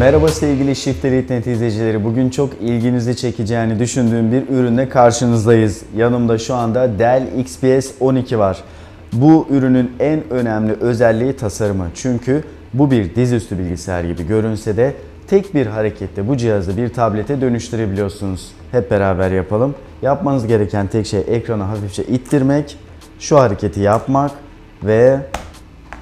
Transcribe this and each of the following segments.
Merhaba sevgili Shift Elite Net izleyicileri. Bugün çok ilginizi çekeceğini düşündüğüm bir ürünle karşınızdayız. Yanımda şu anda Dell XPS 12 var. Bu ürünün en önemli özelliği tasarımı. Çünkü bu bir dizüstü bilgisayar gibi görünse de tek bir harekette bu cihazı bir tablete dönüştürebiliyorsunuz. Hep beraber yapalım. Yapmanız gereken tek şey ekranı hafifçe ittirmek, şu hareketi yapmak ve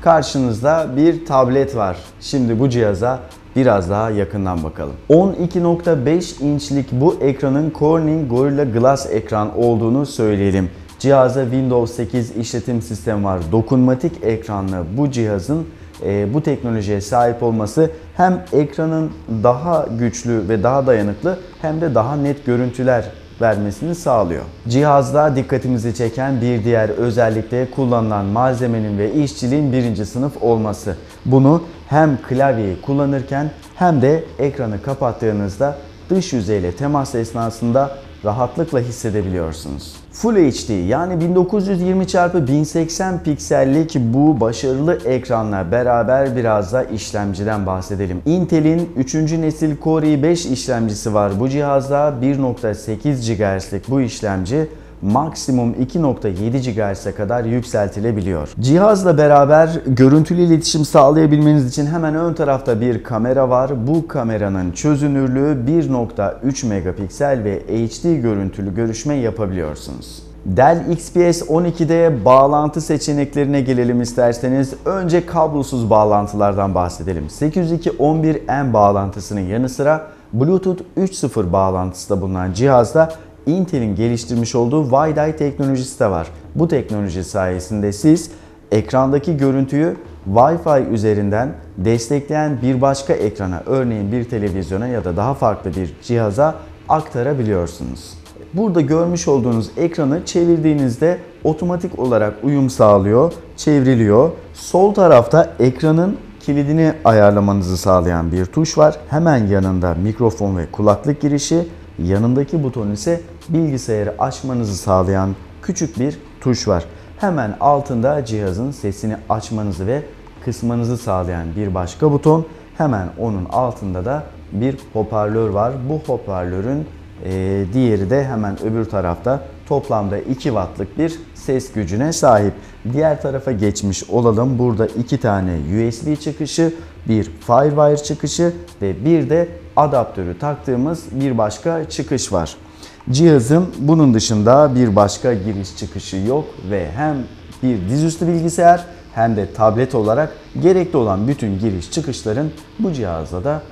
Karşınızda bir tablet var. Şimdi bu cihaza biraz daha yakından bakalım. 12.5 inçlik bu ekranın Corning Gorilla Glass ekran olduğunu söyleyelim. Cihaza Windows 8 işletim sistemi var. Dokunmatik ekranlı bu cihazın e, bu teknolojiye sahip olması hem ekranın daha güçlü ve daha dayanıklı hem de daha net görüntüler vermesini sağlıyor. Cihazda dikkatimizi çeken bir diğer özellik de kullanılan malzemenin ve işçiliğin birinci sınıf olması. Bunu hem klavyeyi kullanırken hem de ekranı kapattığınızda dış yüzeyle temas esnasında rahatlıkla hissedebiliyorsunuz. Full HD yani 1920 x 1080 piksellik bu başarılı ekranla beraber biraz da işlemciden bahsedelim. Intel'in 3. nesil Core i5 işlemcisi var bu cihazda 1.8 GHz'lik bu işlemci maksimum 2.7 GHz'e kadar yükseltilebiliyor. Cihazla beraber görüntülü iletişim sağlayabilmeniz için hemen ön tarafta bir kamera var. Bu kameranın çözünürlüğü 1.3 megapiksel ve HD görüntülü görüşme yapabiliyorsunuz. Dell XPS 12'de bağlantı seçeneklerine gelelim isterseniz. Önce kablosuz bağlantılardan bahsedelim. 802.11n bağlantısının yanı sıra Bluetooth 3.0 bağlantısı da bulunan cihazda Intel'in geliştirmiş olduğu WiDi teknolojisi de var. Bu teknoloji sayesinde siz ekrandaki görüntüyü Wi-Fi üzerinden destekleyen bir başka ekrana, örneğin bir televizyona ya da daha farklı bir cihaza aktarabiliyorsunuz. Burada görmüş olduğunuz ekranı çevirdiğinizde otomatik olarak uyum sağlıyor, çevriliyor. Sol tarafta ekranın kilidini ayarlamanızı sağlayan bir tuş var. Hemen yanında mikrofon ve kulaklık girişi, yanındaki buton ise bilgisayarı açmanızı sağlayan küçük bir tuş var. Hemen altında cihazın sesini açmanızı ve kısmanızı sağlayan bir başka buton. Hemen onun altında da bir hoparlör var. Bu hoparlörün e, diğeri de hemen öbür tarafta toplamda 2 wattlık bir ses gücüne sahip. Diğer tarafa geçmiş olalım. Burada iki tane USB çıkışı, bir Firewire çıkışı ve bir de adaptörü taktığımız bir başka çıkış var. Cihazın bunun dışında bir başka giriş çıkışı yok ve hem bir dizüstü bilgisayar hem de tablet olarak gerekli olan bütün giriş çıkışların bu cihazda da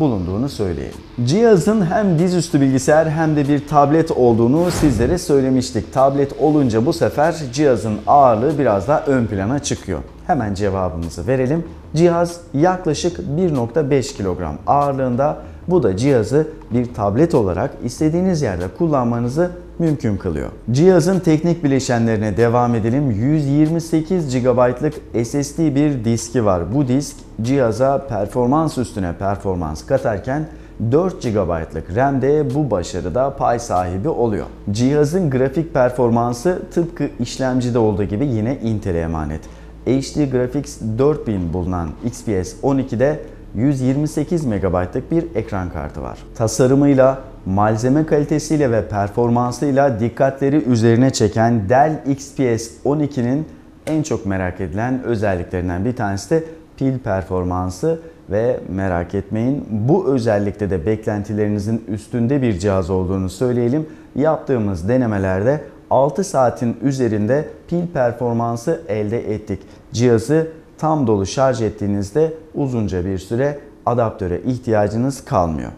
bulunduğunu söyleyelim. Cihazın hem dizüstü bilgisayar hem de bir tablet olduğunu sizlere söylemiştik. Tablet olunca bu sefer cihazın ağırlığı biraz daha ön plana çıkıyor. Hemen cevabımızı verelim. Cihaz yaklaşık 1.5 kilogram ağırlığında. Bu da cihazı bir tablet olarak istediğiniz yerde kullanmanızı mümkün kılıyor. Cihazın teknik bileşenlerine devam edelim. 128 GB'lık SSD bir diski var. Bu disk cihaza performans üstüne performans katarken 4 GB'lık RAM de bu başarıda pay sahibi oluyor. Cihazın grafik performansı tıpkı işlemcide olduğu gibi yine Intel'e emanet. HD Graphics 4000 bulunan XPS 12'de 128 MB'lık bir ekran kartı var. Tasarımıyla, malzeme kalitesiyle ve performansıyla dikkatleri üzerine çeken Dell XPS 12'nin en çok merak edilen özelliklerinden bir tanesi de pil performansı ve merak etmeyin bu özellikte de beklentilerinizin üstünde bir cihaz olduğunu söyleyelim. Yaptığımız denemelerde 6 saatin üzerinde pil performansı elde ettik. Cihazı tam dolu şarj ettiğinizde uzunca bir süre adaptöre ihtiyacınız kalmıyor.